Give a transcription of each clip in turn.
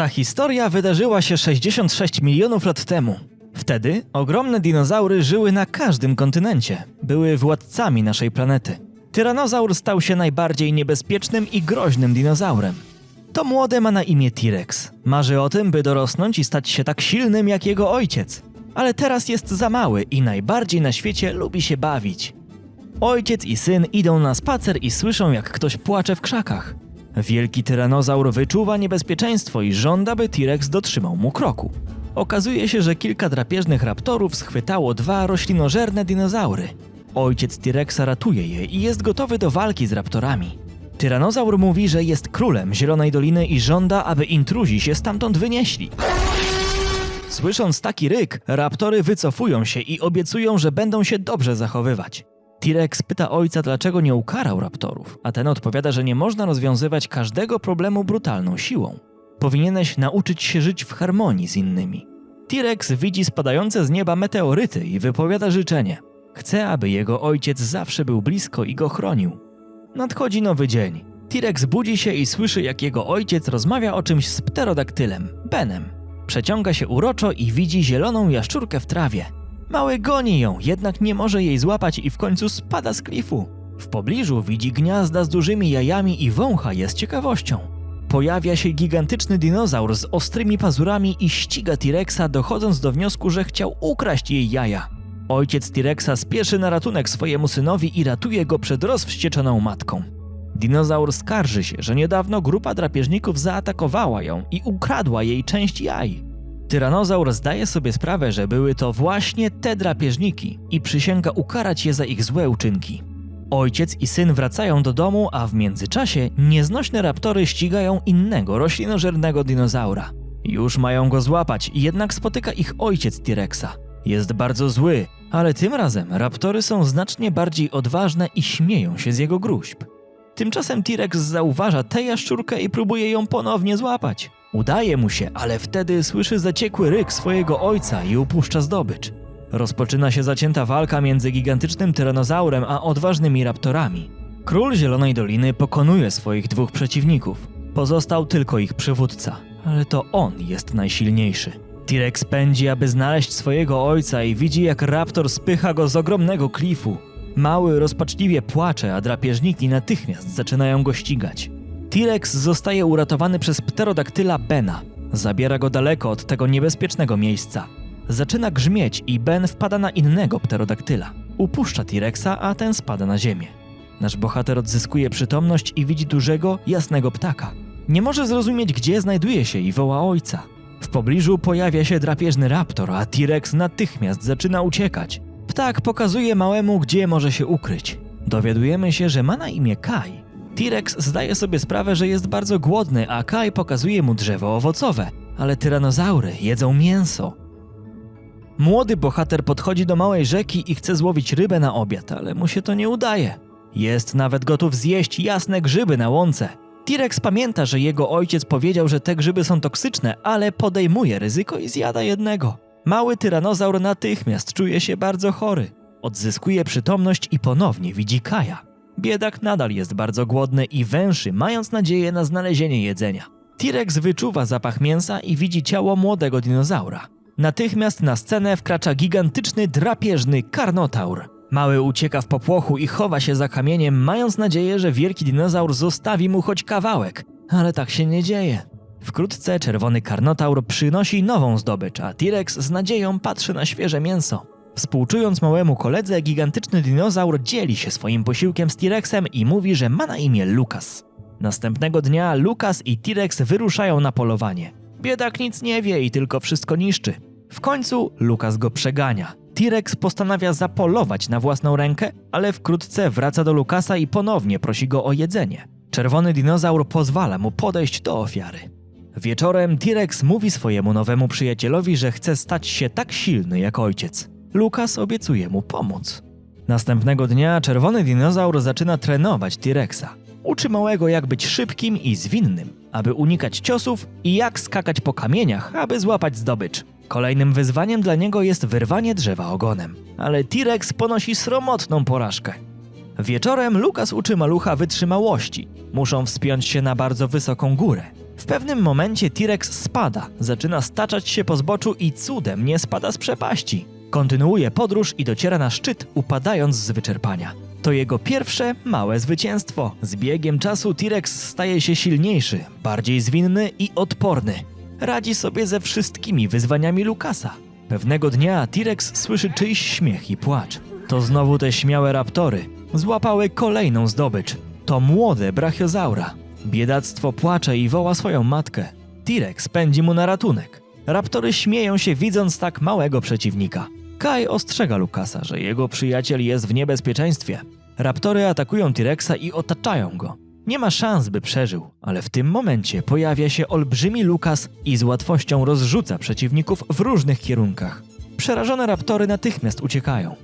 Ta historia wydarzyła się 66 milionów lat temu. Wtedy ogromne dinozaury żyły na każdym kontynencie. Były władcami naszej planety. Tyranozaur stał się najbardziej niebezpiecznym i groźnym dinozaurem. To młode ma na imię T-Rex. Marzy o tym, by dorosnąć i stać się tak silnym jak jego ojciec. Ale teraz jest za mały i najbardziej na świecie lubi się bawić. Ojciec i syn idą na spacer i słyszą, jak ktoś płacze w krzakach. Wielki tyranozaur wyczuwa niebezpieczeństwo i żąda, by T-Rex dotrzymał mu kroku. Okazuje się, że kilka drapieżnych raptorów schwytało dwa roślinożerne dinozaury. Ojciec T-Rexa ratuje je i jest gotowy do walki z raptorami. Tyranozaur mówi, że jest królem Zielonej Doliny i żąda, aby intruzi się stamtąd wynieśli. Słysząc taki ryk, raptory wycofują się i obiecują, że będą się dobrze zachowywać. T-Rex pyta ojca, dlaczego nie ukarał raptorów, a ten odpowiada, że nie można rozwiązywać każdego problemu brutalną siłą. Powinieneś nauczyć się żyć w harmonii z innymi. T-Rex widzi spadające z nieba meteoryty i wypowiada życzenie. Chce, aby jego ojciec zawsze był blisko i go chronił. Nadchodzi nowy dzień. T-Rex budzi się i słyszy, jak jego ojciec rozmawia o czymś z pterodaktylem, Benem. Przeciąga się uroczo i widzi zieloną jaszczurkę w trawie. Mały goni ją, jednak nie może jej złapać i w końcu spada z klifu. W pobliżu widzi gniazda z dużymi jajami i wącha je z ciekawością. Pojawia się gigantyczny dinozaur z ostrymi pazurami i ściga T-Rexa, dochodząc do wniosku, że chciał ukraść jej jaja. Ojciec T-Rexa spieszy na ratunek swojemu synowi i ratuje go przed rozwścieczoną matką. Dinozaur skarży się, że niedawno grupa drapieżników zaatakowała ją i ukradła jej część jaj. Tyranozaur zdaje sobie sprawę, że były to właśnie te drapieżniki i przysięga ukarać je za ich złe uczynki. Ojciec i syn wracają do domu, a w międzyczasie nieznośne raptory ścigają innego roślinożernego dinozaura. Już mają go złapać, jednak spotyka ich ojciec T-Rexa. Jest bardzo zły, ale tym razem raptory są znacznie bardziej odważne i śmieją się z jego gruźb. Tymczasem T-Rex zauważa tę jaszczurkę i próbuje ją ponownie złapać. Udaje mu się, ale wtedy słyszy zaciekły ryk swojego ojca i upuszcza zdobycz. Rozpoczyna się zacięta walka między gigantycznym tyranozaurem a odważnymi raptorami. Król Zielonej Doliny pokonuje swoich dwóch przeciwników. Pozostał tylko ich przywódca, ale to on jest najsilniejszy. T-Rex pędzi, aby znaleźć swojego ojca i widzi, jak raptor spycha go z ogromnego klifu. Mały rozpaczliwie płacze, a drapieżniki natychmiast zaczynają go ścigać. T-Rex zostaje uratowany przez pterodaktyla Bena. Zabiera go daleko od tego niebezpiecznego miejsca. Zaczyna grzmieć i Ben wpada na innego pterodaktyla. Upuszcza T-Rexa, a ten spada na ziemię. Nasz bohater odzyskuje przytomność i widzi dużego, jasnego ptaka. Nie może zrozumieć, gdzie znajduje się i woła ojca. W pobliżu pojawia się drapieżny raptor, a T-Rex natychmiast zaczyna uciekać. Ptak pokazuje małemu, gdzie może się ukryć. Dowiadujemy się, że ma na imię Kai. T-Rex zdaje sobie sprawę, że jest bardzo głodny, a Kai pokazuje mu drzewo owocowe, ale tyranozaury jedzą mięso. Młody bohater podchodzi do małej rzeki i chce złowić rybę na obiad, ale mu się to nie udaje. Jest nawet gotów zjeść jasne grzyby na łące. T-Rex pamięta, że jego ojciec powiedział, że te grzyby są toksyczne, ale podejmuje ryzyko i zjada jednego. Mały tyranozaur natychmiast czuje się bardzo chory. Odzyskuje przytomność i ponownie widzi Kaja. Biedak nadal jest bardzo głodny i węszy, mając nadzieję na znalezienie jedzenia. T-Rex wyczuwa zapach mięsa i widzi ciało młodego dinozaura. Natychmiast na scenę wkracza gigantyczny, drapieżny karnotaur. Mały ucieka w popłochu i chowa się za kamieniem, mając nadzieję, że wielki dinozaur zostawi mu choć kawałek. Ale tak się nie dzieje. Wkrótce czerwony karnotaur przynosi nową zdobycz, a T-Rex z nadzieją patrzy na świeże mięso. Współczując małemu koledze, gigantyczny dinozaur dzieli się swoim posiłkiem z T-Rexem i mówi, że ma na imię Lukas. Następnego dnia Lukas i T-Rex wyruszają na polowanie. Biedak nic nie wie i tylko wszystko niszczy. W końcu Lukas go przegania. T-Rex postanawia zapolować na własną rękę, ale wkrótce wraca do Lukasa i ponownie prosi go o jedzenie. Czerwony dinozaur pozwala mu podejść do ofiary. Wieczorem T-Rex mówi swojemu nowemu przyjacielowi, że chce stać się tak silny jak ojciec. Lukas obiecuje mu pomóc. Następnego dnia czerwony dinozaur zaczyna trenować T-Rexa. Uczy małego jak być szybkim i zwinnym, aby unikać ciosów i jak skakać po kamieniach, aby złapać zdobycz. Kolejnym wyzwaniem dla niego jest wyrwanie drzewa ogonem, ale T-Rex ponosi sromotną porażkę. Wieczorem Lukas uczy malucha wytrzymałości. Muszą wspiąć się na bardzo wysoką górę. W pewnym momencie T-Rex spada, zaczyna staczać się po zboczu i cudem nie spada z przepaści. Kontynuuje podróż i dociera na szczyt, upadając z wyczerpania. To jego pierwsze małe zwycięstwo. Z biegiem czasu T-Rex staje się silniejszy, bardziej zwinny i odporny. Radzi sobie ze wszystkimi wyzwaniami Lukasa. Pewnego dnia T-Rex słyszy czyjś śmiech i płacz. To znowu te śmiałe raptory. Złapały kolejną zdobycz. To młode brachiozaura. Biedactwo płacze i woła swoją matkę. T-Rex pędzi mu na ratunek. Raptory śmieją się widząc tak małego przeciwnika. Kai ostrzega Lukasa, że jego przyjaciel jest w niebezpieczeństwie. Raptory atakują T-Rexa i otaczają go. Nie ma szans, by przeżył, ale w tym momencie pojawia się olbrzymi Lukas i z łatwością rozrzuca przeciwników w różnych kierunkach. Przerażone raptory natychmiast uciekają.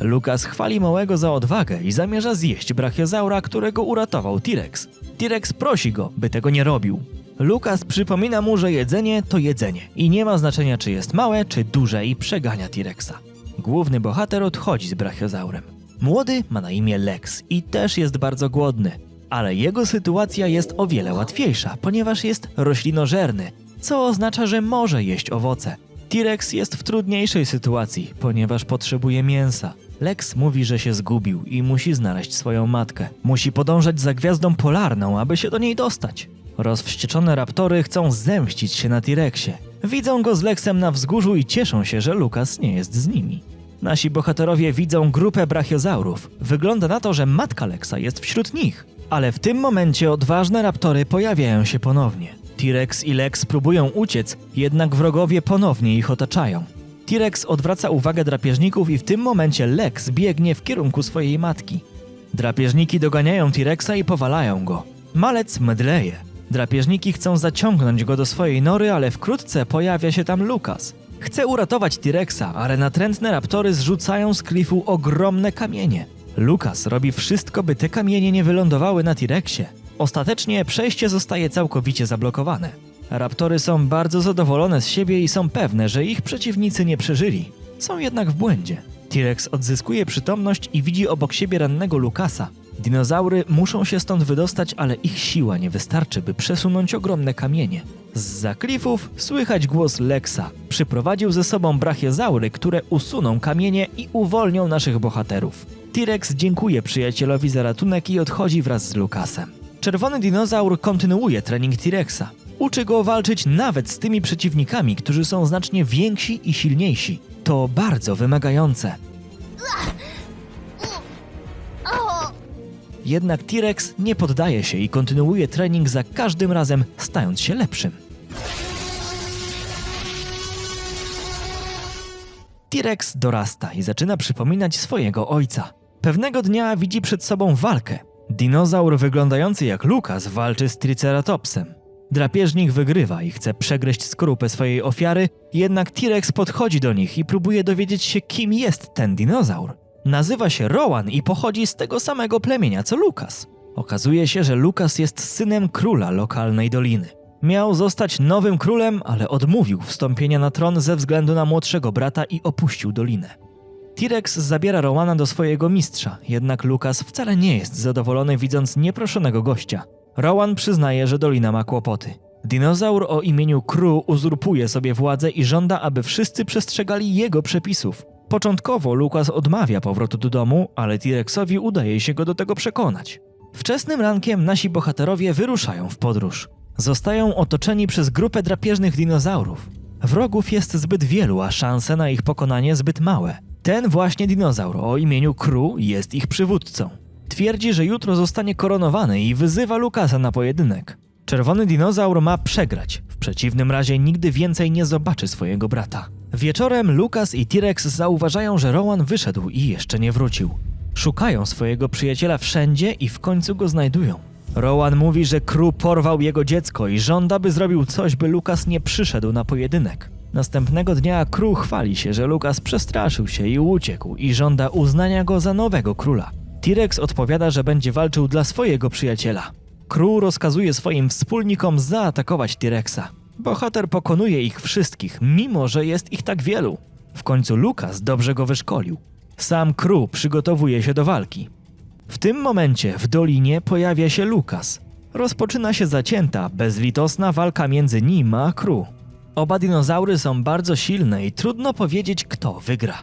Lukas chwali małego za odwagę i zamierza zjeść brachiozaura, którego uratował T-Rex. T-Rex prosi go, by tego nie robił. Lukas przypomina mu, że jedzenie to jedzenie i nie ma znaczenia, czy jest małe, czy duże i przegania T-Rexa. Główny bohater odchodzi z brachiozaurem. Młody ma na imię Lex i też jest bardzo głodny, ale jego sytuacja jest o wiele łatwiejsza, ponieważ jest roślinożerny, co oznacza, że może jeść owoce. T-Rex jest w trudniejszej sytuacji, ponieważ potrzebuje mięsa. Lex mówi, że się zgubił i musi znaleźć swoją matkę. Musi podążać za gwiazdą polarną, aby się do niej dostać. Rozwścieczone raptory chcą zemścić się na T-Rexie. Widzą go z Lexem na wzgórzu i cieszą się, że Lukas nie jest z nimi. Nasi bohaterowie widzą grupę brachiozaurów. Wygląda na to, że matka Lexa jest wśród nich. Ale w tym momencie odważne raptory pojawiają się ponownie. T-Rex i Lex próbują uciec, jednak wrogowie ponownie ich otaczają. T-Rex odwraca uwagę drapieżników i w tym momencie Lex biegnie w kierunku swojej matki. Drapieżniki doganiają T-Rexa i powalają go. Malec mdleje. Drapieżniki chcą zaciągnąć go do swojej nory, ale wkrótce pojawia się tam Lukas. Chce uratować T-Rexa, ale natrętne raptory zrzucają z klifu ogromne kamienie. Lukas robi wszystko, by te kamienie nie wylądowały na T-Rexie. Ostatecznie przejście zostaje całkowicie zablokowane. Raptory są bardzo zadowolone z siebie i są pewne, że ich przeciwnicy nie przeżyli. Są jednak w błędzie. T-Rex odzyskuje przytomność i widzi obok siebie rannego Lukasa. Dinozaury muszą się stąd wydostać, ale ich siła nie wystarczy, by przesunąć ogromne kamienie. Z klifów słychać głos Lexa. Przyprowadził ze sobą brachiozaury, które usuną kamienie i uwolnią naszych bohaterów. T-Rex dziękuję przyjacielowi za ratunek i odchodzi wraz z Lukasem. Czerwony dinozaur kontynuuje trening T-Rexa. Uczy go walczyć nawet z tymi przeciwnikami, którzy są znacznie więksi i silniejsi. To bardzo wymagające. Jednak T-Rex nie poddaje się i kontynuuje trening za każdym razem, stając się lepszym. T-Rex dorasta i zaczyna przypominać swojego ojca. Pewnego dnia widzi przed sobą walkę. Dinozaur wyglądający jak Lukas walczy z Triceratopsem. Drapieżnik wygrywa i chce przegryźć skorupę swojej ofiary, jednak T-Rex podchodzi do nich i próbuje dowiedzieć się, kim jest ten dinozaur. Nazywa się Rowan i pochodzi z tego samego plemienia co Lukas. Okazuje się, że Lukas jest synem króla lokalnej doliny. Miał zostać nowym królem, ale odmówił wstąpienia na tron ze względu na młodszego brata i opuścił dolinę. T-Rex zabiera Rowana do swojego mistrza, jednak Lukas wcale nie jest zadowolony widząc nieproszonego gościa. Rowan przyznaje, że dolina ma kłopoty. Dinozaur o imieniu Kru uzurpuje sobie władzę i żąda, aby wszyscy przestrzegali jego przepisów. Początkowo Lukas odmawia powrotu do domu, ale T-Rexowi udaje się go do tego przekonać. Wczesnym rankiem nasi bohaterowie wyruszają w podróż. Zostają otoczeni przez grupę drapieżnych dinozaurów. Wrogów jest zbyt wielu, a szanse na ich pokonanie zbyt małe. Ten właśnie dinozaur o imieniu Kru jest ich przywódcą. Twierdzi, że jutro zostanie koronowany i wyzywa Lukasa na pojedynek. Czerwony dinozaur ma przegrać, w przeciwnym razie nigdy więcej nie zobaczy swojego brata. Wieczorem Lukas i T-Rex zauważają, że Rowan wyszedł i jeszcze nie wrócił. Szukają swojego przyjaciela wszędzie i w końcu go znajdują. Rowan mówi, że Kru porwał jego dziecko i żąda, by zrobił coś, by Lukas nie przyszedł na pojedynek. Następnego dnia Kru chwali się, że Lukas przestraszył się i uciekł i żąda uznania go za nowego króla. T-Rex odpowiada, że będzie walczył dla swojego przyjaciela. Kru rozkazuje swoim wspólnikom zaatakować T-Rexa. Bohater pokonuje ich wszystkich, mimo że jest ich tak wielu. W końcu Lukas dobrze go wyszkolił. Sam Kru przygotowuje się do walki. W tym momencie w dolinie pojawia się Lukas. Rozpoczyna się zacięta, bezlitosna walka między nim a Kru. Oba dinozaury są bardzo silne i trudno powiedzieć, kto wygra.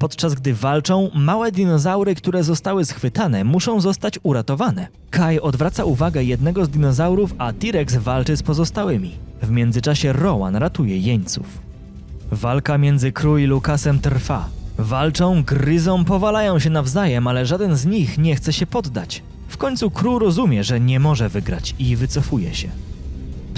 Podczas gdy walczą, małe dinozaury, które zostały schwytane, muszą zostać uratowane. Kai odwraca uwagę jednego z dinozaurów, a T-Rex walczy z pozostałymi. W międzyczasie Rowan ratuje jeńców. Walka między Kru i Lukasem trwa. Walczą, gryzą, powalają się nawzajem, ale żaden z nich nie chce się poddać. W końcu Kru rozumie, że nie może wygrać i wycofuje się.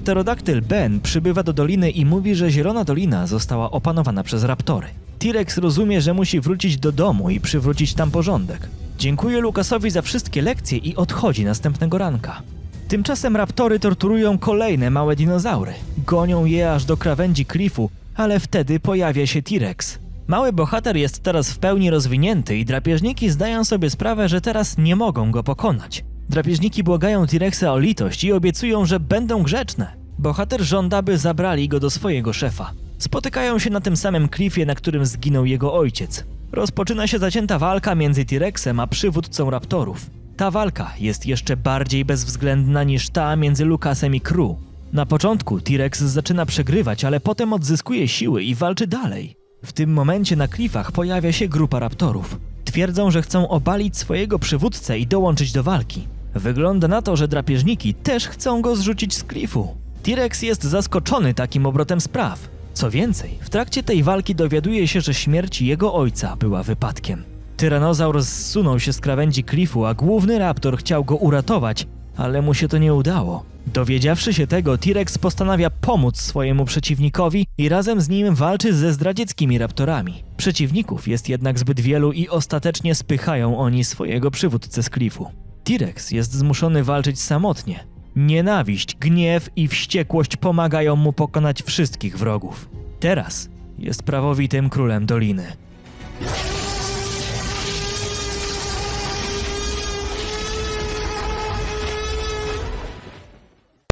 Pterodaktyl Ben przybywa do doliny i mówi, że Zielona Dolina została opanowana przez raptory. T-Rex rozumie, że musi wrócić do domu i przywrócić tam porządek. Dziękuję Lukasowi za wszystkie lekcje i odchodzi następnego ranka. Tymczasem raptory torturują kolejne małe dinozaury. Gonią je aż do krawędzi klifu, ale wtedy pojawia się T-Rex. Mały bohater jest teraz w pełni rozwinięty i drapieżniki zdają sobie sprawę, że teraz nie mogą go pokonać. Drapieżniki błagają T-Rexa o litość i obiecują, że będą grzeczne. Bohater żąda, by zabrali go do swojego szefa. Spotykają się na tym samym klifie, na którym zginął jego ojciec. Rozpoczyna się zacięta walka między T-Rexem a przywódcą raptorów. Ta walka jest jeszcze bardziej bezwzględna niż ta między Lukasem i Kru. Na początku T-Rex zaczyna przegrywać, ale potem odzyskuje siły i walczy dalej. W tym momencie na klifach pojawia się grupa raptorów. Twierdzą, że chcą obalić swojego przywódcę i dołączyć do walki. Wygląda na to, że drapieżniki też chcą go zrzucić z klifu. T-Rex jest zaskoczony takim obrotem spraw. Co więcej, w trakcie tej walki dowiaduje się, że śmierć jego ojca była wypadkiem. Tyranozaur zsunął się z krawędzi klifu, a główny raptor chciał go uratować, ale mu się to nie udało. Dowiedziawszy się tego, T-Rex postanawia pomóc swojemu przeciwnikowi i razem z nim walczy ze zdradzieckimi raptorami. Przeciwników jest jednak zbyt wielu i ostatecznie spychają oni swojego przywódcę z klifu. T-Rex jest zmuszony walczyć samotnie. Nienawiść, gniew i wściekłość pomagają mu pokonać wszystkich wrogów. Teraz jest prawowitym królem doliny.